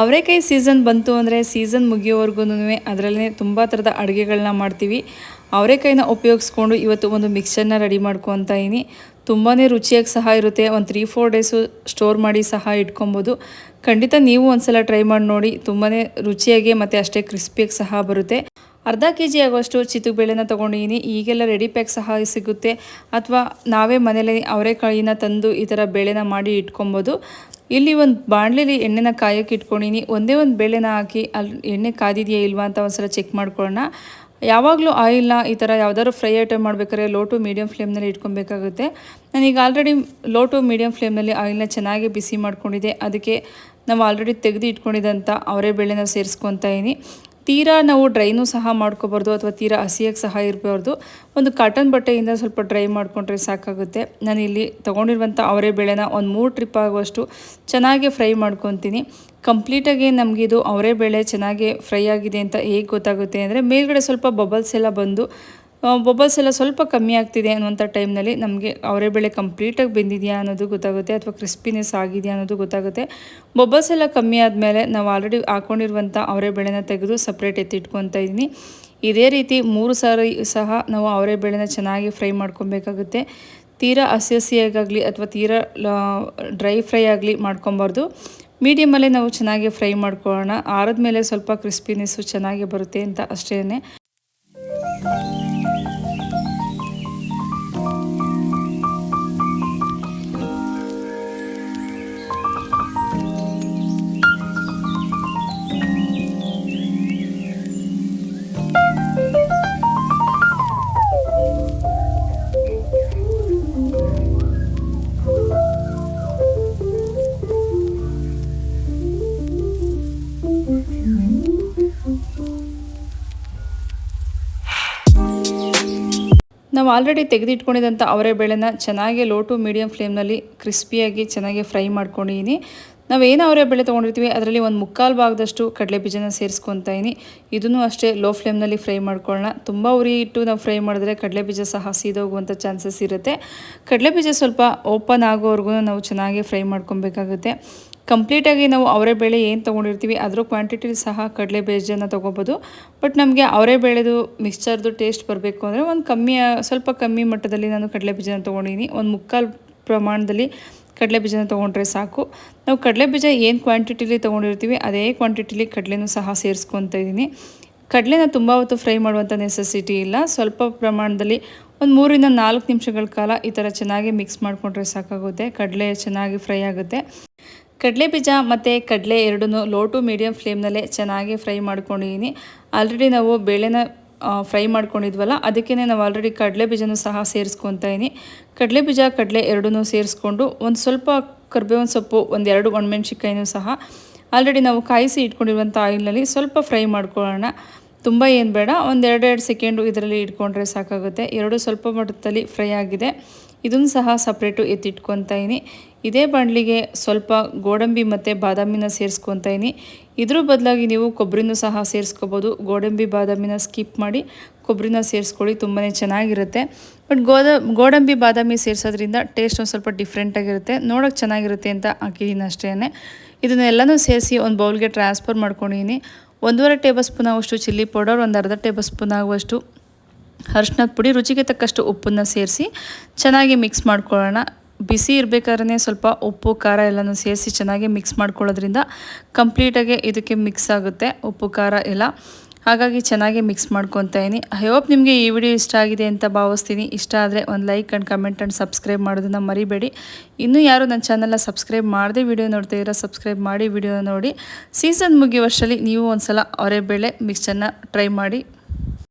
ಅವರೆಕಾಯಿ ಸೀಸನ್ ಬಂತು ಅಂದರೆ ಸೀಸನ್ ಮುಗಿಯೋವರೆಗೂ ಅದರಲ್ಲೇ ತುಂಬ ಥರದ ಅಡುಗೆಗಳನ್ನ ಮಾಡ್ತೀವಿ. ಅವರೇಕಾಯಿನ ಉಪಯೋಗಿಸ್ಕೊಂಡು ಇವತ್ತು ಒಂದು ಮಿಕ್ಸರ್ನ ರೆಡಿ ಮಾಡ್ಕೊತಾ ಇದ್ದೀನಿ ತುಂಬಾ ರುಚಿಯಾಗಿ ಸಹ ಇರುತ್ತೆ. ಒಂದು ತ್ರೀ ಫೋರ್ ಡೇಸು ಸ್ಟೋರ್ ಮಾಡಿ ಸಹ ಇಟ್ಕೊಬೋದು. ಖಂಡಿತ ನೀವು ಒಂದ್ಸಲ ಟ್ರೈ ಮಾಡಿ ನೋಡಿ. ತುಂಬಾ ರುಚಿಯಾಗಿ ಮತ್ತು ಅಷ್ಟೇ ಕ್ರಿಸ್ಪಿಯಾಗಿ ಸಹ ಬರುತ್ತೆ. ಅರ್ಧ ಕೆ ಜಿ ಆಗುವಷ್ಟು ಚಿತ್ತುಬೇಳೆನ ತೊಗೊಂಡಿದ್ದೀನಿ ಈಗೆಲ್ಲ ರೆಡಿ ಪ್ಯಾಕ್ ಸಹ ಸಿಗುತ್ತೆ. ಅಥವಾ ನಾವೇ ಮನೇಲಿ ಅವರೆಕಾಯಿನ ತಂದು ಈ ಥರ ಬೇಳೆನ ಮಾಡಿ ಇಟ್ಕೊಬೋದು. ಇಲ್ಲಿ ಒಂದು ಬಾಣಲೆಲಿ ಎಣ್ಣೆನ ಕಾಯೋಕೆ ಇಟ್ಕೊಂಡಿನಿ. ಒಂದೇ ಒಂದು ಬೇಳೆನ ಹಾಕಿ ಅಲ್ಲಿ ಎಣ್ಣೆ ಕಾದಿದೆಯಾ ಇಲ್ವಾ ಅಂತ ಒಂದ್ಸಲ ಚೆಕ್ ಮಾಡ್ಕೊಳ್ಳೋಣ. ಯಾವಾಗಲೂ ಆಯಿಲ್ನ ಈ ಥರ ಯಾವ್ದಾದ್ರು ಫ್ರೈ ಐಟಮ್ ಮಾಡಬೇಕಾದ್ರೆ ಲೋ ಟು ಮೀಡಿಯಮ್ ಫ್ಲೇಮ್ನಲ್ಲಿ ಇಟ್ಕೊಬೇಕಾಗುತ್ತೆ. ನಾನೀಗ ಆಲ್ರೆಡಿ ಲೋ ಟು ಮೀಡಿಯಮ್ ಫ್ಲೇಮ್ನಲ್ಲಿ ಆಯಿಲ್ನ ಚೆನ್ನಾಗಿ ಬಿಸಿ ಮಾಡ್ಕೊಂಡಿದ್ದೆ. ಅದಕ್ಕೆ ನಾವು ಆಲ್ರೆಡಿ ತೆಗೆದು ಇಟ್ಕೊಂಡಿದ್ದಂಥ ಅವರೇ ಬೇಳೆನ ಸೇರಿಸ್ಕೊತಾ ಇದ್ದೀನಿ ತೀರಾ ನಾವು ಡ್ರೈನೂ ಸಹ ಮಾಡ್ಕೋಬಾರ್ದು ಅಥವಾ ತೀರಾ ಹಸಿಯಾಗಿ ಸಹ ಇರಬಾರ್ದು. ಒಂದು ಕಾಟನ್ ಬಟ್ಟೆಯಿಂದ ಸ್ವಲ್ಪ ಡ್ರೈ ಮಾಡಿಕೊಂಡ್ರೆ ಸಾಕಾಗುತ್ತೆ. ನಾನು ಇಲ್ಲಿ ತೊಗೊಂಡಿರುವಂಥ ಅವರೇ ಬೇಳೆನ ಒಂದು ಮೂರು ಟ್ರಿಪ್ ಆಗುವಷ್ಟು ಚೆನ್ನಾಗಿ ಫ್ರೈ ಮಾಡ್ಕೊತೀನಿ. ಕಂಪ್ಲೀಟಾಗಿ ನಮಗಿದು ಅವರೇ ಬೇಳೆ ಚೆನ್ನಾಗಿ ಫ್ರೈ ಆಗಿದೆ ಅಂತ ಹೇಗೆ ಗೊತ್ತಾಗುತ್ತೆ ಅಂದರೆ ಮೇಲ್ಗಡೆ ಸ್ವಲ್ಪ ಬಬಲ್ಸ್ ಎಲ್ಲ ಬಂದು ಬೊಬಲ್ಸ್ ಎಲ್ಲ ಸ್ವಲ್ಪ ಕಮ್ಮಿ ಆಗ್ತಿದೆ ಅನ್ನುವಂಥ ಟೈಮ್ನಲ್ಲಿ ನಮಗೆ ಅವರೇ ಬೆಳೆ ಕಂಪ್ಲೀಟಾಗಿ ಬೆಂದಿದೆಯಾ ಅನ್ನೋದು ಗೊತ್ತಾಗುತ್ತೆ ಅಥವಾ ಕ್ರಿಸ್ಪಿನೆಸ್ ಆಗಿದೆಯಾ ಅನ್ನೋದು ಗೊತ್ತಾಗುತ್ತೆ. ಬಬಲ್ಸ್ ಎಲ್ಲ ಕಮ್ಮಿ ಆದಮೇಲೆ ನಾವು ಆಲ್ರೆಡಿ ಹಾಕೊಂಡಿರುವಂಥ ಅವರೇ ಬೆಳೆನ ತೆಗೆದು ಸಪ್ರೇಟ್ ಎತ್ತಿಟ್ಕೊತಾ ಇದ್ದೀನಿ. ಇದೇ ರೀತಿ ಮೂರು ಸಾರಿ ಸಹ ನಾವು ಅವರೇ ಬೆಳೆನ ಚೆನ್ನಾಗಿ ಫ್ರೈ ಮಾಡ್ಕೊಬೇಕಾಗುತ್ತೆ. ತೀರಾ ಹಸಿ ಹಸಿಯಾಗಾಗಲಿ ಅಥವಾ ತೀರಾ ಡ್ರೈ ಫ್ರೈ ಆಗಲಿ ಮಾಡ್ಕೊಬಾರ್ದು. ಮೀಡಿಯಮಲ್ಲೇ ನಾವು ಚೆನ್ನಾಗಿ ಫ್ರೈ ಮಾಡ್ಕೊಳ್ಳೋಣ. ಆರದ ಮೇಲೆ ಸ್ವಲ್ಪ ಕ್ರಿಸ್ಪಿನೆಸ್ಸು ಚೆನ್ನಾಗಿ ಬರುತ್ತೆ ಅಂತ ಅಷ್ಟೇ ನಾವು ಆಲ್ರೆಡಿ ತೆಗೆದಿಟ್ಕೊಂಡಿದ್ದಂಥ ಅವರೇ ಬೇಳೆನ ಚೆನ್ನಾಗಿ ಲೋ ಟು ಮೀಡಿಯಮ್ ಫ್ಲೇಮ್ನಲ್ಲಿ ಕ್ರಿಸ್ಪಿಯಾಗಿ ಚೆನ್ನಾಗಿ ಫ್ರೈ ಮಾಡ್ಕೊಂಡಿದ್ದೀನಿ ನಾವೇನು ಅವರೇ ಬೇಳೆ ತೊಗೊಂಡಿರ್ತೀವಿ, ಅದರಲ್ಲಿ ಒಂದು ಮುಕ್ಕಾಲು ಭಾಗದಷ್ಟು ಕಡಲೆ ಬೀಜನ ಸೇರಿಸ್ಕೊತಾಯಿನಿ ಇದನ್ನು ಅಷ್ಟೇ ಲೋ ಫ್ಲೇಮ್ನಲ್ಲಿ ಫ್ರೈ ಮಾಡ್ಕೊಳ್ಳೋಣ. ತುಂಬ ಉರಿ ಇಟ್ಟು ನಾವು ಫ್ರೈ ಮಾಡಿದ್ರೆ ಕಡಲೆ ಬೀಜ ಸಹ ಸೀದೋಗುವಂಥ ಚಾನ್ಸಸ್ ಇರುತ್ತೆ. ಕಡಲೆ ಬೀಜ ಸ್ವಲ್ಪ ಓಪನ್ ಆಗೋವರೆಗೂ ನಾವು ಚೆನ್ನಾಗಿ ಫ್ರೈ ಮಾಡ್ಕೊಬೇಕಾಗುತ್ತೆ. ಕಂಪ್ಲೀಟಾಗಿ ನಾವು ಅವರೇ ಬೇಳೆ ಏನು ತೊಗೊಂಡಿರ್ತೀವಿ, ಅದರ ಕ್ವಾಂಟಿಟಿ ಸಹ ಕಡಲೆ ಬೀಜನ ತೊಗೋಬೋದು. ಬಟ್ ನಮಗೆ ಅವರೇ ಬೇಳೆದು ಮಿಕ್ಸ್ಚರ್ದು ಟೇಸ್ಟ್ ಬರಬೇಕು ಅಂದರೆ ಒಂದು ಕಮ್ಮಿ ಸ್ವಲ್ಪ ಕಮ್ಮಿ ಮಟ್ಟದಲ್ಲಿ ನಾನು ಕಡಲೆ ಬೀಜನ ತೊಗೊಂಡಿದ್ದೀನಿ ಒಂದು ಮುಕ್ಕಾಲು ಪ್ರಮಾಣದಲ್ಲಿ ಕಡಲೆ ಬೀಜನ ತೊಗೊಂಡ್ರೆ ಸಾಕು. ನಾವು ಕಡಲೆ ಬೀಜ ಏನು ಕ್ವಾಂಟಿಟಿಲಿ ತೊಗೊಂಡಿರ್ತೀವಿ, ಅದೇ ಕ್ವಾಂಟಿಟಿಲಿ ಕಡಲೆನೂ ಸಹ ಸೇರಿಸ್ಕೊತಾ ಇದ್ದೀನಿ ಕಡಲೆನ ತುಂಬ ಹೊತ್ತು ಫ್ರೈ ಮಾಡುವಂಥ ನೆಸೆಸಿಟಿ ಇಲ್ಲ. ಸ್ವಲ್ಪ ಪ್ರಮಾಣದಲ್ಲಿ ಒಂದು ಮೂರಿಂದ ನಾಲ್ಕು ನಿಮಿಷಗಳ ಕಾಲ ಈ ಥರ ಚೆನ್ನಾಗಿ ಮಿಕ್ಸ್ ಮಾಡಿಕೊಂಡ್ರೆ ಸಾಕಾಗುತ್ತೆ. ಕಡಲೆ ಚೆನ್ನಾಗಿ ಫ್ರೈ ಆಗುತ್ತೆ. ಕಡಲೆ ಬೀಜ ಮತ್ತು ಕಡಲೆ ಎರಡೂ ಲೋ ಟು ಮೀಡಿಯಮ್ ಫ್ಲೇಮ್ನಲ್ಲೇ ಚೆನ್ನಾಗಿ ಫ್ರೈ ಮಾಡ್ಕೊಂಡಿದ್ದೀನಿ ಆಲ್ರೆಡಿ ನಾವು ಬೇಳೆನ ಫ್ರೈ ಮಾಡ್ಕೊಂಡಿದ್ವಲ್ಲ ಅದಕ್ಕೇ ನಾವು ಆಲ್ರೆಡಿ ಕಡಲೆ ಬೀಜನೂ ಸಹ ಸೇರಿಸ್ಕೊತಾ ಇದ್ದೀನಿ ಕಡಲೆ ಬೀಜ, ಕಡಲೆ ಎರಡೂ ಸೇರಿಸ್ಕೊಂಡು ಒಂದು ಸ್ವಲ್ಪ ಕರ್ಬೇವಿನ ಸೊಪ್ಪು ಒಂದೆರಡು ಒಣಮೆಣ್ಸಿಕಾಯಿನೂ ಸಹ ಆಲ್ರೆಡಿ ನಾವು ಕಾಯಿಸಿ ಇಟ್ಕೊಂಡಿರುವಂಥ ಆಯಿಲ್ನಲ್ಲಿ ಸ್ವಲ್ಪ ಫ್ರೈ ಮಾಡ್ಕೊಳ್ಳೋಣ. ತುಂಬ ಏನು ಬೇಡ ಒಂದು ಎರಡೆರಡು ಸೆಕೆಂಡು ಇದರಲ್ಲಿ ಇಟ್ಕೊಂಡ್ರೆ ಸಾಕಾಗುತ್ತೆ. ಎರಡು ಸ್ವಲ್ಪ ಮಟ್ಟದಲ್ಲಿ ಫ್ರೈ ಆಗಿದೆ. ಇದನ್ನು ಸಹ ಸಪ್ರೇಟು ಎತ್ತಿಟ್ಕೊತಾ ಇನಿ ಇದೇ ಬಾಣಲಿಗೆ ಸ್ವಲ್ಪ ಗೋಡಂಬಿ ಮತ್ತು ಬಾದಾಮಿನ ಸೇರಿಸ್ಕೊತಾ ಇನಿ ಇದ್ರ ಬದಲಾಗಿ ನೀವು ಕೊಬ್ಬರಿನೂ ಸಹ ಸೇರಿಸ್ಕೋಬೋದು. ಗೋಡಂಬಿ, ಬಾದಾಮಿನ ಸ್ಕಿಪ್ ಮಾಡಿ ಕೊಬ್ಬರಿನ ಸೇರಿಸ್ಕೊಳ್ಳಿ ತುಂಬಾ ಚೆನ್ನಾಗಿರುತ್ತೆ. ಬಟ್ ಗೋದ, ಗೋಡಂಬಿ, ಬಾದಾಮಿ ಸೇರಿಸೋದ್ರಿಂದ ಟೇಸ್ಟ್ ಒಂದು ಸ್ವಲ್ಪ ಡಿಫ್ರೆಂಟಾಗಿರುತ್ತೆ ನೋಡೋಕೆ ಚೆನ್ನಾಗಿರುತ್ತೆ ಅಂತ ಹಾಕಿದ್ದೀನಿ ಅಷ್ಟೇ ಇದನ್ನೆಲ್ಲನೂ ಸೇರಿಸಿ ಒಂದು ಬೌಲ್ಗೆ ಟ್ರಾನ್ಸ್ಫರ್ ಮಾಡ್ಕೊಂಡಿದ್ದೀನಿ ಒಂದೂವರೆ ಟೇಬಲ್ ಸ್ಪೂನ್ ಆಗುವಷ್ಟು ಚಿಲ್ಲಿ ಪೌಡರ್, ಒಂದು ಅರ್ಧ ಟೇಬಲ್ ಸ್ಪೂನ್ ಆಗುವಷ್ಟು ಅರ್ಶಿನದ ಪುಡಿ, ರುಚಿಗೆ ತಕ್ಕಷ್ಟು ಉಪ್ಪನ್ನು ಸೇರಿಸಿ ಚೆನ್ನಾಗಿ ಮಿಕ್ಸ್ ಮಾಡ್ಕೊಳ್ಳೋಣ. ಬಿಸಿ ಇರಬೇಕಾದ್ರೆ ಸ್ವಲ್ಪ ಉಪ್ಪು, ಖಾರ ಎಲ್ಲನೂ ಸೇರಿಸಿ ಚೆನ್ನಾಗಿ ಮಿಕ್ಸ್ ಮಾಡ್ಕೊಳ್ಳೋದ್ರಿಂದ ಕಂಪ್ಲೀಟಾಗಿ ಇದಕ್ಕೆ ಮಿಕ್ಸ್ ಆಗುತ್ತೆ ಉಪ್ಪು, ಖಾರ ಎಲ್ಲ. ಹಾಗಾಗಿ ಚೆನ್ನಾಗಿ ಮಿಕ್ಸ್ ಮಾಡ್ಕೊತಾ ಇದ್ದೀನಿ ಐ ಹೋಪ್ ನಿಮಗೆ ಈ ವಿಡಿಯೋ ಇಷ್ಟ ಆಗಿದೆ ಅಂತ ಭಾವಿಸ್ತೀನಿ. ಇಷ್ಟ ಆದರೆ ಒಂದು like and comment and subscribe ಮಾಡೋದನ್ನು ಮರಿಬೇಡಿ. ಇನ್ನೂ ಯಾರು ನನ್ನ ಚಾನಲ್ನ ಸಬ್ಸ್ಕ್ರೈಬ್ ಮಾಡದೇ ವಿಡಿಯೋ ನೋಡ್ತಾ ಇರೋ ಸಬ್ಸ್ಕ್ರೈಬ್ ಮಾಡಿ ವಿಡಿಯೋ ನೋಡಿ. ಸೀಸನ್ ಮುಗಿಯುವಷ್ಟರಲ್ಲಿ ನೀವು ಒಂದು ಸಲ ಅವರೇ ಬೇಳೆ ಮಿಕ್ಸನ್ನು ಟ್ರೈ ಮಾಡಿ.